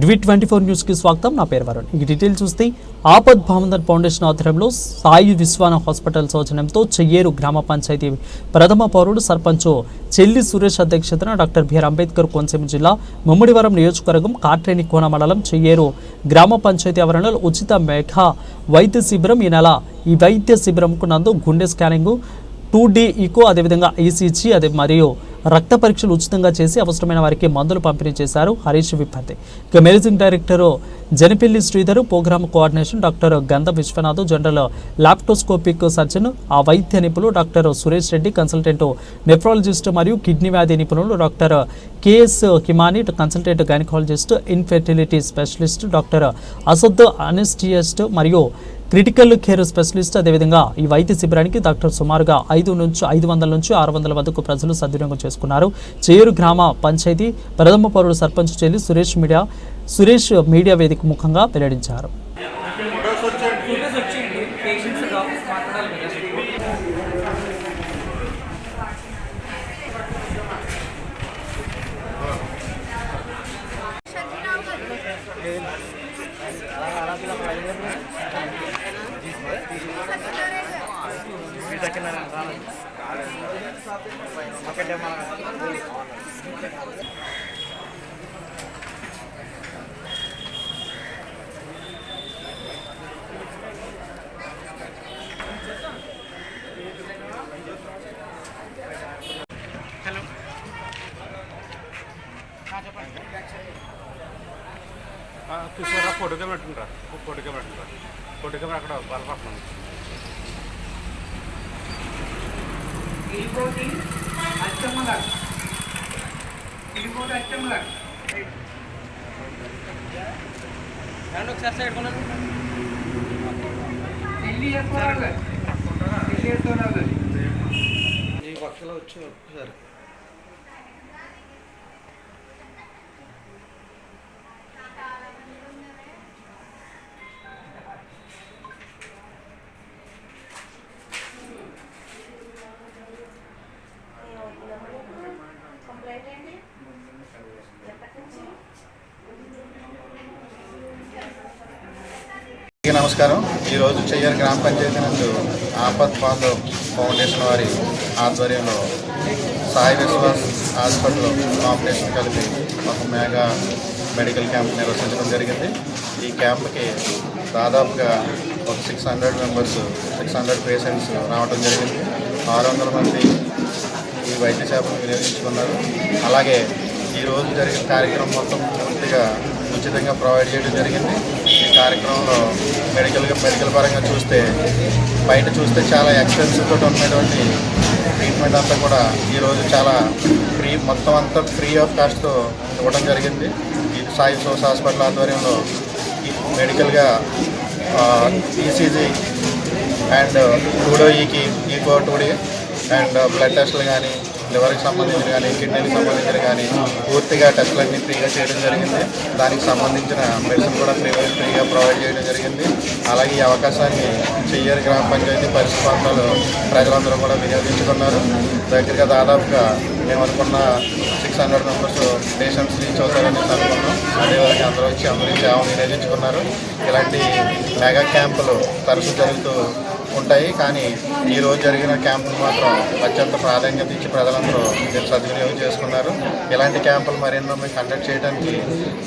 డ్వి twenty four న్యూస్కి స్వాగతం. నా పేరు వరుణ్. ఈ డీటెయిల్ చూస్తే ఆపద్ భావందర్ ఫౌండేషన్ ఆధ్వర్యంలో సాయి విశ్వాన హాస్పిటల్ సౌజన్యంతో చెయ్యేరు గ్రామ పంచాయతీ ప్రథమ పౌరుడు సర్పంచ్ చెల్లి సురేష్ అధ్యక్షతన డాక్టర్ బిఆర్ అంబేద్కర్ కోనసీమ జిల్లా ముమ్మడివరం నియోజకవర్గం కాట్రేని కోన మండలం చెయ్యేరు గ్రామ పంచాయతీ ఆవరణలో ఉచిత మేఘా వైద్య శిబిరం ఈ నెల ఈ వైద్య శిబిరంకు నందు గుండె స్కానింగ్ టూ డీ ఈకో అదేవిధంగా ఈసీజీ అదే మరియు రక్త పరీక్షలు ఉచితంగా చేసి అవసరమైన వారికి మందులు పంపిణీ చేశారు హరీష్ విపత్తి ఇక managing director Janapilli Sridhar program coordination doctor Gandha Viswanath general laparoscopic surgeon ఆ వైద్య నిపుణులు doctor Suresh Reddy consultant nephrologist మరియు కిడ్నీ వ్యాధి నిపుణులు doctor KS Himani consultant gynaecologist infertility specialist doctor Asad anaesthetist మరియు క్రిటికల్ కేర్ స్పెషలిస్ట్ అదేవిధంగా ఈ వైద్య శిబిరానికి డాక్టర్ సుమారుగా ఐదు నుంచి ఐదు వందల నుంచి ఆరు వందల వద్దకు ప్రజలు సద్వినియోగం చేసుకున్నారు. చేయూరు గ్రామ పంచాయతీ ప్రథమ పౌరుడు సర్పంచ్ చెల్లి సురేష్ మీడియా సురేష్ మీడియా వేదిక ముఖంగా వెల్లడించారు. ఫోటో కెమెరా పెట్టుకుంటారా ఫోటో కెమెరా పెట్టుకుంటారా ఫోటో కెమెరా అక్కడ బలపడుతుంది ఇంకోటి అచ్చమ్మల ఇంకోటి అచ్చమ్మల ఒకసారి సైడ్ పెళ్లి చేసుకోవాలి పెళ్లి చేసుకోవాలి ఈ పక్షలో వచ్చి ఒక్కసారి నమస్కారం. ఈరోజు చెయ్యర్ గ్రామ పంచాయతీ నందు ఆపత్ పాలు ఫౌండేషన్ వారి ఆధ్వర్యంలో సాయి విశ్వాస్ హాస్పిటల్ ఆపరేషన్ కలిపి ఒక మెగా మెడికల్ క్యాంప్ నిర్వహించడం జరిగింది. ఈ క్యాంప్కి దాదాపుగా ఒక six hundred members six hundred patients రావడం జరిగింది. ఆరు వందల మంది ఈ వైద్య సేవలు వినియోగించుకున్నారు. అలాగే ఈరోజు జరిగిన కార్యక్రమం మొత్తం పూర్తిగా ఉచితంగా ప్రొవైడ్ చేయడం జరిగింది. ఈ కార్యక్రమంలో మెడికల్గా మెడికల్ పరంగా చూస్తే బయట చూస్తే చాలా ఎక్స్పెన్సివ్ తోటి ఉన్నటువంటి ట్రీట్మెంట్ అంతా కూడా ఈరోజు చాలా ఫ్రీ మొత్తం అంతా ఫ్రీ ఆఫ్ కాస్ట్తో ఇవ్వడం జరిగింది. ఈ సాయి సోస్ హాస్పిటల్ ఆధ్వర్యంలో ఈ మెడికల్గా ఈసీజీ అండ్ టూడో ఈకి ఈకో టూడీ అండ్ బ్లడ్ టెస్ట్లు కానీ లివర్కి సంబంధించిన కానీ కిడ్నీకి సంబంధించిన కానీ పూర్తిగా టెస్టులన్నీ ఫ్రీగా చేయడం జరిగింది. దానికి సంబంధించిన మెడిసిన్ కూడా ఫ్రీ ఫ్రీగా ప్రొవైడ్ చేయడం జరిగింది. అలాగే ఈ అవకాశాన్ని చెయ్యరు గ్రామ పంచాయతీ పరిస్థితి ప్రాంతాలు ప్రజలందరూ కూడా వినియోగించుకున్నారు. దగ్గరగా దాదాపుగా మేము అనుకున్న six hundred members patients reach అవుతారని అనుకున్నాం. అదేవిధంగా అందరూ వచ్చి అందరూ ఈ వినియోగించుకున్నారు. ఇలాంటి మెగా క్యాంపులు తరచు జరుగుతూ ఉంటాయి కానీ ఈరోజు జరిగిన క్యాంపులు మాత్రం అత్యంత ప్రాధాన్యత ఇచ్చి ప్రజలందరూ దీన్ని సద్వినియోగం చేసుకున్నారు. ఇలాంటి క్యాంపులు మరెన్నో మేము కండక్ట్ చేయడానికి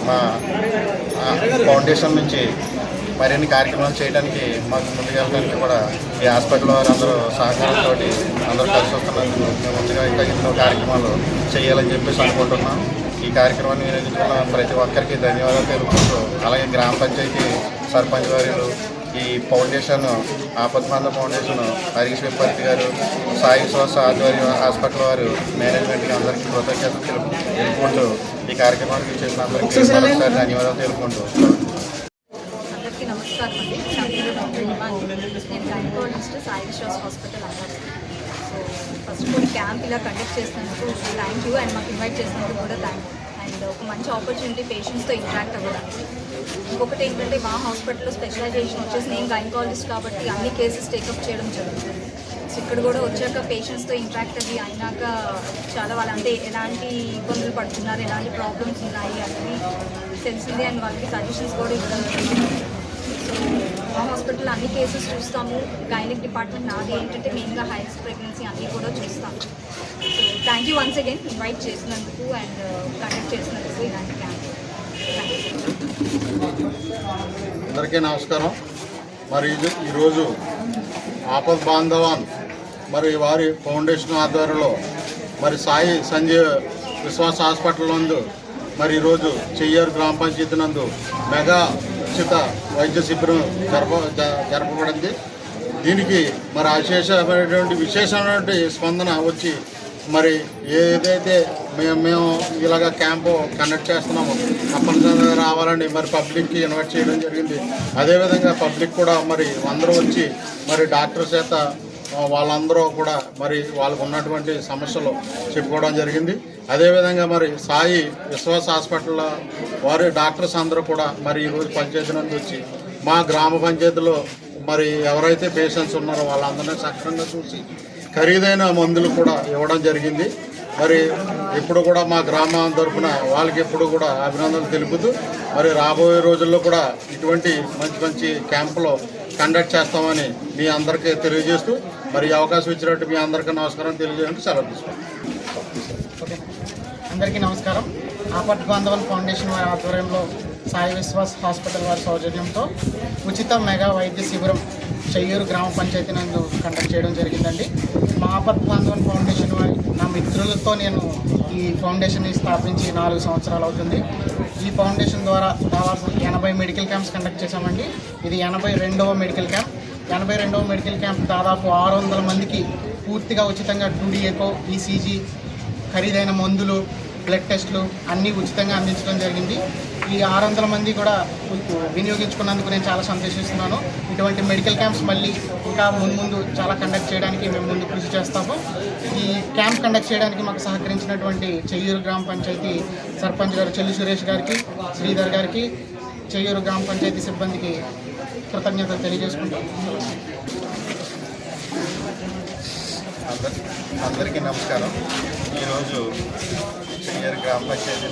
మా ఫౌండేషన్ నుంచి మరిన్ని కార్యక్రమాలు చేయడానికి మాకు ముందుకెళ్ళడానికి కూడా ఈ హాస్పిటల్ వారందరూ సహకారంతో అందరూ కలిసి వస్తున్నందుకు మేము ముందుగా ఇంకా ఎన్నో కార్యక్రమాలు చేయాలని చెప్పేసి అనుకుంటున్నాం. ఈ కార్యక్రమాన్ని వినియోగించుకున్న ప్రతి ఒక్కరికి ధన్యవాదాలు తెలుపుకుంటూ అలాగే గ్రామ పంచాయతీ సర్పంచ్ వారు ఈ ఫౌండేషన్ ఆపద్బంధ ఫౌండేషన్ హరీష్ విపత్తి గారు సాయి శ్వాస ఆధ్వర్యం హాస్పిటల్ వారు మేనేజ్మెంట్కి అందరికీ కృతజ్ఞతలు తెలుపు తెలుపుకుంటూ ఈ కార్యక్రమానికి చేసిన అందరికీ మరొకసారి ధన్యవాదాలు తెలుపుకుంటూ. అందరికీ నమస్కారం అండి. నా పేరు డాక్టర్ హిమాని నేను గైనకాలజిస్ట్ సాయి విశ్వాస్ హాస్పిటల్ అన్నారు so first of all camp ఇలా కండక్ట్ చేసినందుకు థ్యాంక్ యూ అండ్ మాకు ఇన్వైట్ చేసినందుకు కూడా థ్యాంక్ యూ అండ్ ఒక మంచి ఆపర్చునిటీ పేషెంట్స్తో ఇంటరాక్ట్ అవ్వడానికి. ఇంకొకటి ఏంటంటే మా హాస్పిటల్లో స్పెషలైజేషన్ వచ్చేసి నేను గైనకాలజిస్ట్ కాబట్టి అన్ని కేసెస్ టేకప్ చేయడం జరుగుతుంది. సో ఇక్కడ కూడా వచ్చాక పేషెంట్స్తో ఇంట్రాక్ట్ అయ్యి అయినాక చాలా వాళ్ళు అంటే ఎలాంటి ఇబ్బందులు పడుతున్నారు ఎలాంటి ప్రాబ్లమ్స్ ఉన్నాయి అన్నీ తెలిసింది అండ్ వాళ్ళకి సజెషన్స్ కూడా ఇవ్వడం సో మా హాస్పిటల్ అన్ని కేసెస్ చూస్తాము. గైనిక్ డిపార్ట్మెంట్ నాది ఏంటంటే మెయిన్గా హైయెస్ట్ ప్రెగ్నెన్సీ అన్నీ కూడా చూస్తాము. So thank you once again invite చేసినందుకు అండ్ కండక్ట్ చేసినందుకు ఇలాంటి క్యాంప్ థ్యాంక్ యూ అందరికీ నమస్కారం. మరి ఇది ఈరోజు ఆపద్ బాంధవాన్ మరి వారి ఫౌండేషన్ ఆధ్వర్యంలో మరి సాయి సంజయ్ విశ్వాస హాస్పిటల్ నందు మరి ఈరోజు చెయ్యారు గ్రామ పంచాయతీ నందు మెగా ఉచిత వైద్య శిబిరం జరప జరపబడింది. దీనికి మరి అశేషమైనటువంటి విశేషమైనటువంటి స్పందన వచ్చి మరి ఏదైతే మేము మేము ఇలాగ క్యాంపు కండక్ట్ చేస్తున్నామో తప్పనిసరిగా రావాలని మరి పబ్లిక్కి ఇన్వైట్ చేయడం జరిగింది. అదేవిధంగా పబ్లిక్ కూడా మరి అందరూ వచ్చి మరి డాక్టర్ చేత వాళ్ళందరూ కూడా మరి వాళ్ళకు ఉన్నటువంటి సమస్యలు చెప్పుకోవడం జరిగింది. అదేవిధంగా మరి సాయి విశ్వాస హాస్పిటల్ వారి డాక్టర్స్ అందరూ కూడా మరి ఈరోజు పంచాయతీ నుండి వచ్చి మా గ్రామ పంచాయతీలో మరి ఎవరైతే పేషెంట్స్ ఉన్నారో వాళ్ళందరినీ సక్రమంగా చూసి ఖరీదైన మందులు కూడా ఇవ్వడం జరిగింది. మరి ఇప్పుడు కూడా మా గ్రామం తరఫున వాళ్ళకి ఎప్పుడు కూడా అభినందనలు తెలుపుతూ మరి రాబోయే రోజుల్లో కూడా ఇటువంటి మంచి మంచి క్యాంపులు కండక్ట్ చేస్తామని మీ అందరికీ తెలియజేస్తూ మరి అవకాశం ఇచ్చినట్టు మీ అందరికీ నమస్కారం తెలియజేయండి సెలవు తీసుకుంటాం అందరికీ నమస్కారం. ఆపట్ బాంధవన్ ఫౌండేషన్ వారి ఆధ్వర్యంలో సాయి విశ్వాస్ హాస్పిటల్ వారి సౌజన్యంతో ఉచిత మెగా వైద్య శిబిరం చెయ్యూరు గ్రామ పంచాయతీ నందు కండక్ట్ చేయడం జరిగిందండి. మా ఆపత్ బాంధవన్ ఫౌండేషన్ వారి నా మిత్రులతో నేను ఈ ఫౌండేషన్ని స్థాపించి నాలుగు సంవత్సరాలు అవుతుంది. ఈ ఫౌండేషన్ ద్వారా దాదాపు ఎనభై మెడికల్ క్యాంప్స్ కండక్ట్ చేశామండి. ఇది ఎనభై రెండవ మెడికల్ క్యాంప్ ఎనభై రెండవ మెడికల్ క్యాంప్ దాదాపు ఆరు వందల మందికి పూర్తిగా ఉచితంగా టూడీఏకో ఈసీజీ ఖరీదైన మందులు బ్లడ్ టెస్టులు అన్నీ ఉచితంగా అందించడం జరిగింది. ఈ ఆరు వందల మంది కూడా వినియోగించుకున్నందుకు నేను చాలా సంతోషిస్తున్నాను. ఇటువంటి మెడికల్ క్యాంప్స్ మళ్ళీ ఇంకా ముందు ముందు చాలా కండక్ట్ చేయడానికి మేము ముందు కృషి చేస్తాము. ఈ క్యాంప్ కండక్ట్ చేయడానికి మాకు సహకరించినటువంటి చెయ్యూరు గ్రామ పంచాయతీ సర్పంచ్ గారు చెల్లి సురేష్ గారికి శ్రీధర్ గారికి చెయ్యూరు గ్రామ పంచాయతీ సిబ్బందికి కృతజ్ఞతలు తెలియజేసుకుంటాం. అందరి అందరికీ నమస్కారం. ఈరోజు చెయ్యూరు గ్రామ పంచాయతీ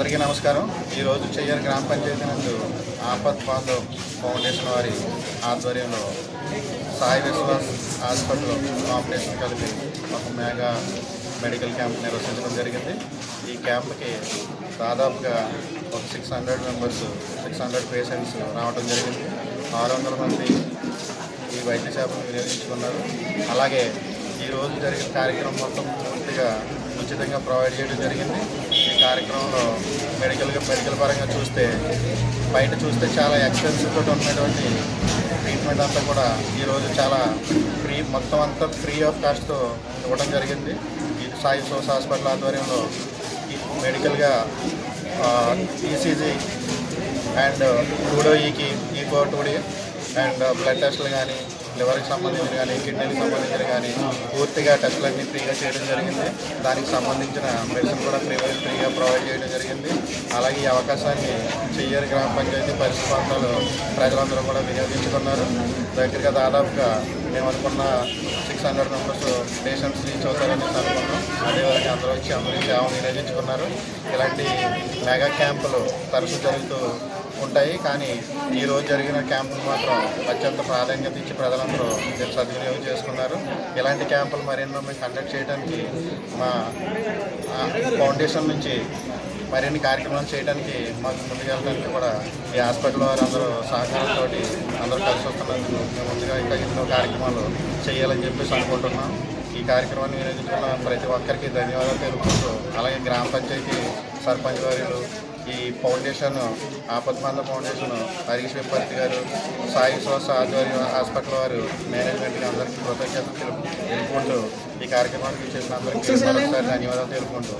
అందరికీ నమస్కారం. ఈరోజు చెయ్యర్ గ్రామ పంచాయతీ నందు ఆపత్ బాంధవ్ ఫౌండేషన్ వారి ఆధ్వర్యంలో సాయి విశ్వాస్ హాస్పిటల్ ఆపరేషన్ కలిపి ఒక మేఘా మెడికల్ క్యాంప్ నిర్వహించడం జరిగింది. ఈ క్యాంప్కి దాదాపుగా ఒక six hundred members six hundred patients రావడం జరిగింది. ఆరు వందల మంది ఈ వైద్య సేవను వినియోగించుకున్నారు. అలాగే ఈరోజు జరిగిన కార్యక్రమం మొత్తం పూర్తిగా ఉచితంగా ప్రొవైడ్ చేయడం జరిగింది. ఈ కార్యక్రమంలో మెడికల్గా మెడికల్ పరంగా చూస్తే బయట చూస్తే చాలా ఎక్స్పెన్సివ్ తోటి ఉన్నటువంటి ట్రీట్మెంట్ అంతా కూడా ఈరోజు చాలా ఫ్రీ మొత్తం అంతా ఫ్రీ ఆఫ్ కాస్ట్తో ఇవ్వడం జరిగింది. ఈ సాయి సోస్ హాస్పిటల్ ఆధ్వర్యంలో ఈ మెడికల్గా ఈసీజీ అండ్ టూడో ఈకి ఈకో టూడీ అండ్ బ్లడ్ టెస్ట్లు కానీ లివర్కి సంబంధించిన కానీ కిడ్నీకి సంబంధించిన కానీ పూర్తిగా టెస్టులన్నీ ఫ్రీగా చేయడం జరిగింది. దానికి సంబంధించిన మెడిసిన్ కూడా ఫ్రీ ఫ్రీగా ప్రొవైడ్ చేయడం జరిగింది. అలాగే ఈ అవకాశాన్ని చెయ్యరు గ్రామ పంచాయతీ పరిస్థితి ప్రాంతాలు ప్రజలందరూ కూడా వినియోగించుకున్నారు. దగ్గరగా దాదాపుగా మేము అనుకున్న six hundred members patients reach అవుతారని అనుకున్నాం. అదేవిధంగా అందరూ వచ్చి అందరూ సేవ వినియోగించుకున్నారు ఇలాంటి మెగా క్యాంపులు తరచు జరుగుతూ ఉంటాయి కానీ ఈరోజు జరిగిన క్యాంపులు మాత్రం అత్యంత ప్రాధాన్యత ఇచ్చి ప్రజలందరూ దీన్ని సద్వినియోగం చేసుకున్నారు. ఇలాంటి క్యాంపులు మరెన్నో మేము కండక్ట్ చేయడానికి మా ఫౌండేషన్ నుంచి మరిన్ని కార్యక్రమాలు చేయడానికి మాకు ముందుకెళ్ళడానికి కూడా ఈ హాస్పిటల్ వారు అందరూ సహకారంతో అందరూ కలిసి వస్తున్నందుకు మేము ముందుగా ఇంకా ఎన్నో కార్యక్రమాలు చేయాలని చెప్పేసి అనుకుంటున్నాం. ఈ కార్యక్రమాన్ని వినియోగించుకున్న ప్రతి ఒక్కరికి ధన్యవాదాలు తెలుపుకుంటూ అలాగే గ్రామ పంచాయతీ సర్పంచ్ వారు ఈ ఫౌండేషన్ ఆపద్మాల ఫౌండేషన్ హరీష్ విప్పర్తి గారు సాయి శ్వాస ఆధ్వర్యం హాస్పిటల్ వారు మేనేజ్మెంట్కి అందరికీ కృతజ్ఞతలు తెలుపుకుంటూ ఈ కార్యక్రమానికి చేసిన అందరికీ మరొకసారి ధన్యవాదాలు తెలుపుకుంటూ